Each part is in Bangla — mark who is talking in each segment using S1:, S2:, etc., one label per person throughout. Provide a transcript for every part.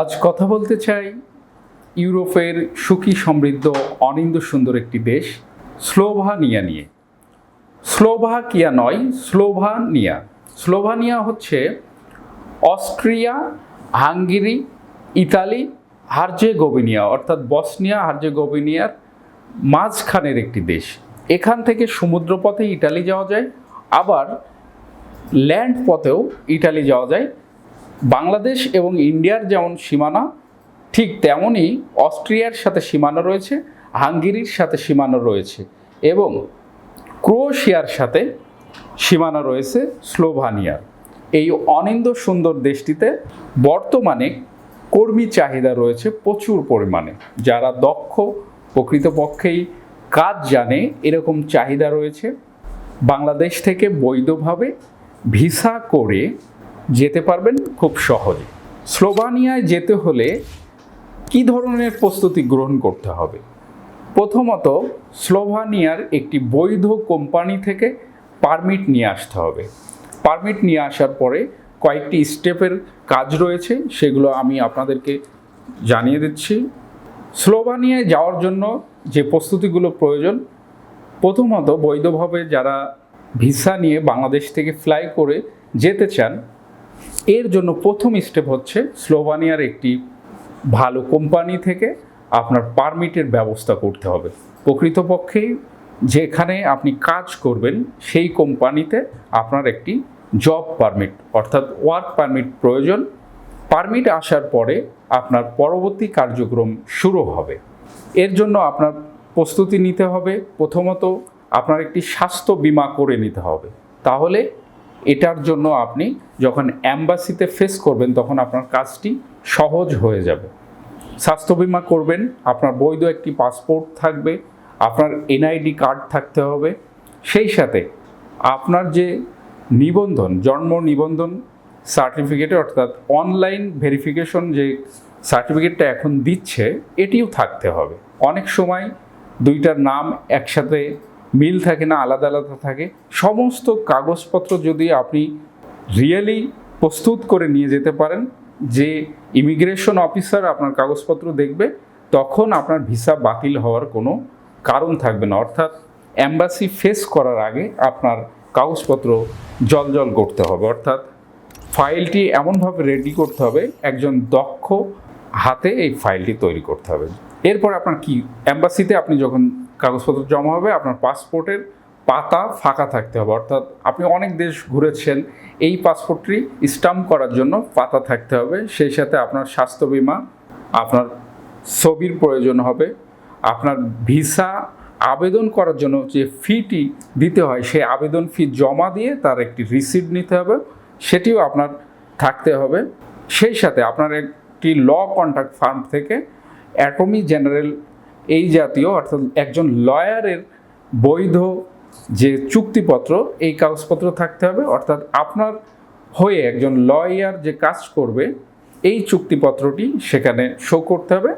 S1: আজ কথা বলতে চাই ইউরোপের সুখী সমৃদ্ধ অনিন্দ সুন্দর একটি দেশ, স্লোভানিয়া নিয়ে। স্লোভাকিয়া নয়, স্লোভানিয়া। স্লোভানিয়া হচ্ছে অস্ট্রিয়া, হাঙ্গেরি, ইতালি, হার্জেগোভিনিয়া, অর্থাৎ বসনিয়া, হার্জেগোভিনিয়ার মাঝখানের একটি দেশ। এখান থেকে সমুদ্রপথে ইটালি যাওয়া যায়, আবার ল্যান্ড পথেও ইটালি যাওয়া যায়। বাংলাদেশ এবং ইন্ডিয়ার যেমন সীমানা, ঠিক তেমনই অস্ট্রিয়ার সাথে সীমানা রয়েছে, হাঙ্গেরির সাথে সীমানা রয়েছে এবং ক্রোয়েশিয়ার সাথে সীমানা রয়েছে স্লোভানিয়ার। এই অনিন্দ সুন্দর দেশটিতে বর্তমানে কর্মী চাহিদা রয়েছে প্রচুর পরিমাণে। যারা দক্ষ, প্রকৃতপক্ষেই কাজ জানে, এরকম চাহিদা রয়েছে। বাংলাদেশ থেকে বৈধভাবে ভিসা করে যেতে পারবেন খুব সহজে স্লোভানিয়ায় যেতে হলে কি ধরনের প্রস্তুতি গ্রহণ করতে হবে? প্রথমত, স্লোভানিয়ার একটি বৈধ কোম্পানি থেকে পারমিট নিয়ে আসতে হবে। পারমিট নিয়ে আসার পরে কয়েকটি স্টেপের কাজ রয়েছে, সেগুলো আমি আপনাদেরকে জানিয়ে দিচ্ছি। স্লোভানিয়ায় যাওয়ার জন্য যে প্রস্তুতিগুলো প্রয়োজন, প্রথমত বৈধভাবে যারা ভিসা নিয়ে বাংলাদেশ থেকে ফ্লাই করে যেতে চান এর জন্য প্রথম স্টেপ হচ্ছে স্লোভানিয়ার একটি ভালো কোম্পানি থেকে আপনার পারমিটের ব্যবস্থা করতে হবে। প্রকৃতপক্ষেই যেখানে আপনি কাজ করবেন, সেই কোম্পানিতে আপনার একটি জব পারমিট অর্থাৎ ওয়ার্ক পারমিট প্রয়োজন। পারমিট আসার পরে আপনার পরবর্তী কার্যক্রম শুরু হবে। এর জন্য আপনার প্রস্তুতি নিতে হবে। প্রথমত আপনার একটি স্বাস্থ্য বীমা করে নিতে হবে। তাহলে এটার জন্য আপনি যখন অ্যাম্বাসিতে ফেস করবেন, তখন আপনার কাজটি সহজ হয়ে যাবে। স্বাস্থ্য বীমা করবেন, আপনার বৈধ একটি পাসপোর্ট থাকবে, আপনার এনআইডি কার্ড থাকতে হবে। সেই সাথে আপনার যে নিবন্ধন, জন্ম নিবন্ধন সার্টিফিকেটে অর্থাৎ অনলাইন ভেরিফিকেশন যে সার্টিফিকেটটা এখন দিচ্ছে, এটিও থাকতে হবে। অনেক সময় দুইটার নাম একসাথে মিল থাকে না, আলাদা আলাদা থাকে। সমস্ত কাগজপত্র যদি আপনি রিয়েলি প্রস্তুত করে নিয়ে যেতে পারেন, যে ইমিগ্রেশন অফিসার আপনার কাগজপত্র দেখবে, তখন আপনার ভিসা বাতিল হওয়ার কোনো কারণ থাকবে না। অর্থাৎ অ্যাম্বাসি ফেস করার আগে আপনার কাগজপত্র জল জল করতে হবে। অর্থাৎ ফাইলটি এমনভাবে রেডি করতে হবে, একজন দক্ষ হাতে এই ফাইলটি তৈরি করতে হবে। এরপর আপনার কি অ্যাম্বাসিতে আপনি যখন কাগজপত্র জমা হবে, আপনার পাসপোর্টের পাতা ফাঁকা থাকতে হবে। অর্থাৎ আপনি অনেক দেশ ঘুরেছেন, এই পাসপোর্টটি স্টাম্প করার জন্য পাতা থাকতে হবে। সেই সাথে আপনার স্বাস্থ্য বিমা, আপনার ছবির প্রয়োজন হবে, আপনার ভিসা আবেদন করার জন্য যে ফিটি দিতে হয়, সেই আবেদন ফি জমা দিয়ে তার একটি রিসিপ্ট নিতে হবে, সেটিও আপনার থাকতে হবে। সেই সাথে আপনার একটি ল কন্ট্রাক্ট ফার্ম থেকে অ্যাটর্নি জেনারেল এই জাতীয়, অর্থাৎ একজন লয়ারের বৈধ যে চুক্তিপত্র, এই কাগজপত্র থাকতে হবে। অর্থাৎ আপনার হয়ে একজন লয়ার যে কাজ করবে, এই চুক্তিপত্রটি সেখানে শো করতে হবে।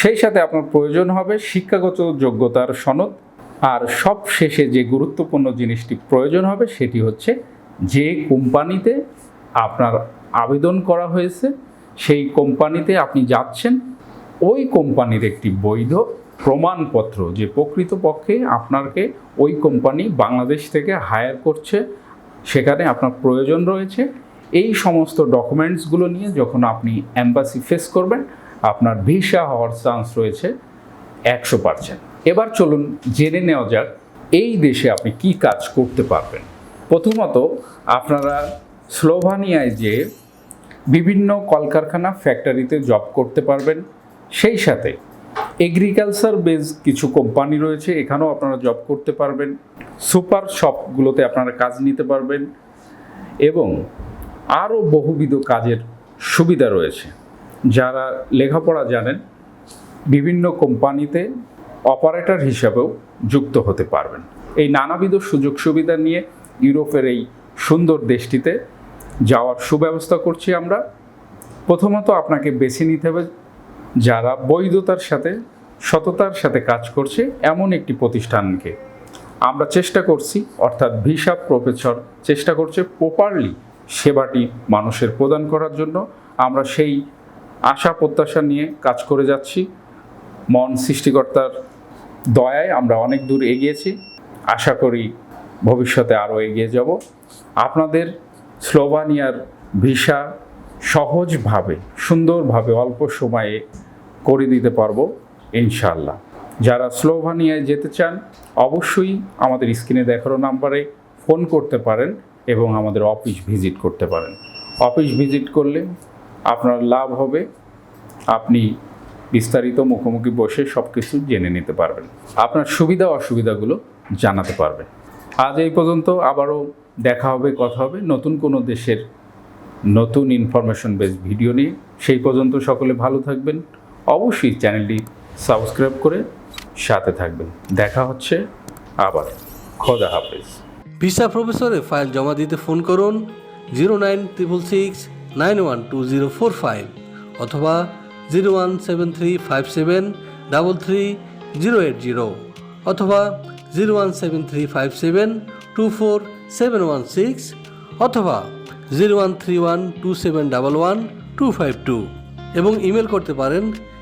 S1: সেই সাথে আপনার প্রয়োজন হবে শিক্ষাগত যোগ্যতার সনদ। আর সব শেষে যে গুরুত্বপূর্ণ জিনিসটি প্রয়োজন হবে, সেটি হচ্ছে যে কোম্পানিতে আপনার আবেদন করা হয়েছে, সেই কোম্পানিতে আপনি যাচ্ছেন, ওই কোম্পানির একটি বৈধ প্রমাণপত্র যে প্রকৃতপক্ষে আপনাকে ওই কোম্পানি বাংলাদেশ থেকে হায়ার করছে, সেখানে আপনার প্রয়োজন রয়েছে। এই সমস্ত ডকুমেন্টসগুলো নিয়ে যখন আপনি অ্যাম্বাসি ফেস করবেন, আপনার ভিসা হওয়ার চান্স রয়েছে একশো পার্সেন্ট। এবার চলুন জেনে নেওয়া যাক, এই দেশে আপনি কি কাজ করতে পারবেন? প্রথমত, আপনারা স্লোভানিয়ায় যে বিভিন্ন কলকারখানা ফ্যাক্টরিতে জব করতে পারবেন, সেই সাথে এগ্রিকালচার বেস কিছু কোম্পানি রয়েছে, এখানেও আপনারা জব করতে পারবেন। সুপার শপগুলোতে আপনারা কাজ নিতে পারবেন। এবং আরও বহুবিধ কাজের সুবিধা রয়েছে। যারা লেখাপড়া জানেন, বিভিন্ন কোম্পানিতে অপারেটর হিসাবেও যুক্ত হতে পারবেন। এই নানাবিধ সুযোগ সুবিধা নিয়ে ইউরোপের এই সুন্দর দেশটিতে যাওয়ার সুব্যবস্থা করছি আমরা। প্রথমত আপনাকে বেছে নিতে হবে যারা বৈধতার সাথে, সততার সাথে কাজ করছে এমন একটি প্রতিষ্ঠানকে। আমরা চেষ্টা করছি, অর্থাৎ ভিসা প্রফেসর চেষ্টা করছে প্রপারলি সেবাটি মানুষের প্রদান করার জন্য। আমরা সেই আশা প্রত্যাশা নিয়ে কাজ করে যাচ্ছি। মন সৃষ্টিকর্তার দয়ায় আমরা অনেক দূর এগিয়েছি। আশা করি ভবিষ্যতে আরও এগিয়ে যাব। আপনাদের স্লোভানিয়ার ভিসা সহজভাবে, সুন্দরভাবে, অল্প সময়ে করে দিতে পারব ইনশাল্লাহ যারা স্লোভানিয়ায় যেতে চান, অবশ্যই আমাদের স্ক্রিনে দেখানো নাম্বারে ফোন করতে পারেন এবং আমাদের অফিস ভিজিট করতে পারেন। অফিস ভিজিট করলে আপনার লাভ হবে, আপনি বিস্তারিত মুখোমুখি বসে সব কিছু জেনে নিতে পারবেন। আপনার সুবিধা অসুবিধাগুলো জানাতে পারবেন। আজ এই পর্যন্ত আবারও দেখা হবে, কথা হবে নতুন কোনো দেশের নতুন ইনফরমেশন বেস ভিডিও নিয়ে। সেই পর্যন্ত সকলে ভালো থাকবেন অবশ্যই চ্যানেলটি সাবস্ক্রাইব করে সাথে থাকবেন। দেখা হচ্ছে আবার। খোদা হাফেজ।
S2: ভিসা প্রফেসরে ফাইল জমা দিতে ফোন করুন zero nine triple six nine one two zero four five অথবা zero one seven three five seven double three zero eight zero অথবা zero one seven three five seven two four seven one six অথবা zero one three one two seven double one two five two এবং ইমেল করতে পারেন